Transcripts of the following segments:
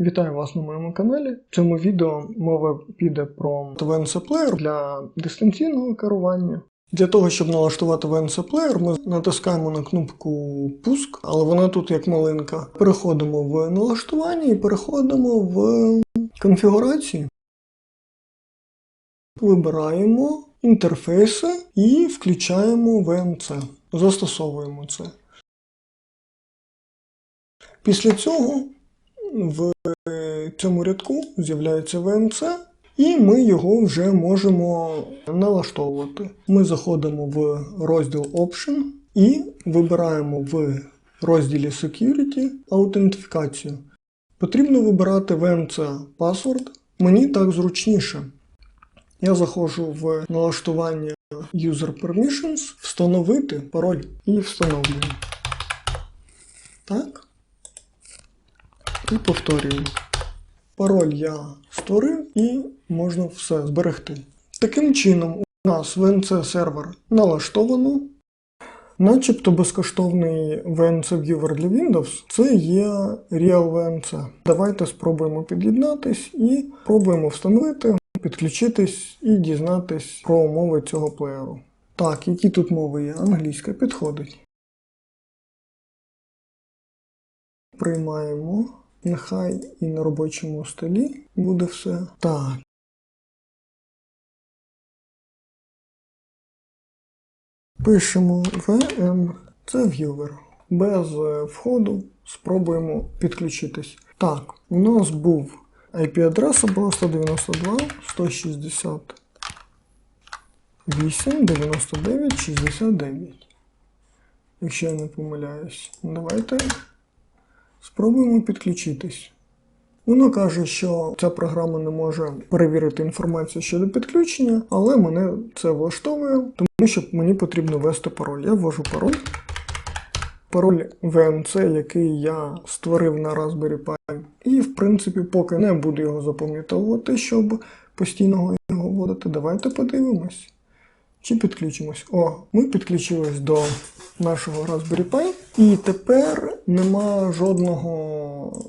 Вітаю вас на моєму каналі. В цьому відео мова піде про VNC Player для дистанційного керування. Для того, щоб налаштувати VNC Player, ми натискаємо на кнопку Пуск, але вона тут як малинка. Переходимо в налаштування і переходимо в конфігурації. Вибираємо інтерфейси і включаємо VNC. Застосовуємо це. Після цього в цьому рядку з'являється VNC, і ми його вже можемо налаштовувати. Ми заходимо в розділ Option і вибираємо в розділі Security аутентифікацію. Потрібно вибирати VNC Password. Мені так зручніше. Я заходжу в налаштування User Permissions, встановити пароль і встановлюю. Так. І повторюю. Пароль я створив і можна все зберегти. Таким чином, у нас VNC сервер налаштовано. Начебто безкоштовний VNC Viewer для Windows це є Real VNC. Давайте спробуємо під'єднатись і пробуємо встановити, підключитись і дізнатись про умови цього плеєру. Так, які тут мови є? Англійська підходить. Приймаємо. Нехай і на робочому столі буде все. Так. Пишемо VM, це viewer. Без е, входу спробуємо підключитись. Так, у нас був IP-адреса була 192 168 99 69. Якщо я не помиляюсь. Давайте Спробуємо підключитись. Воно каже, що ця програма не може перевірити інформацію щодо підключення, але мене це влаштовує, тому що мені потрібно ввести пароль. Я ввожу пароль. Пароль VNC, який я створив на Raspberry Pi. І, в принципі, поки не буду його запам'ятовувати, щоб постійно його вводити. Давайте подивимось. Чи підключимось? О, ми підключились до нашого Raspberry Pi. І тепер нема жодного,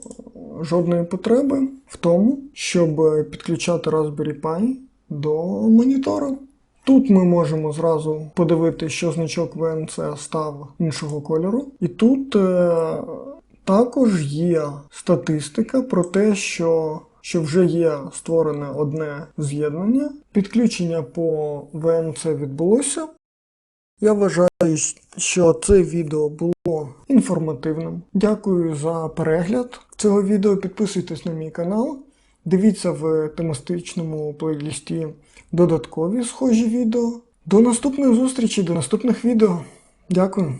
жодної потреби в тому, щоб підключати Raspberry Pi до монітора. Тут ми можемо зразу подивитися, що значок VNC став іншого кольору. І тут е, також є статистика про те, що що вже є створене одне з'єднання. Підключення по VNC відбулося. Я вважаю, що це відео було інформативним. Дякую за перегляд цього відео. Підписуйтесь на мій канал. Дивіться в тематичному плейлісті додаткові схожі відео. До наступних зустрічей, до наступних відео. Дякую.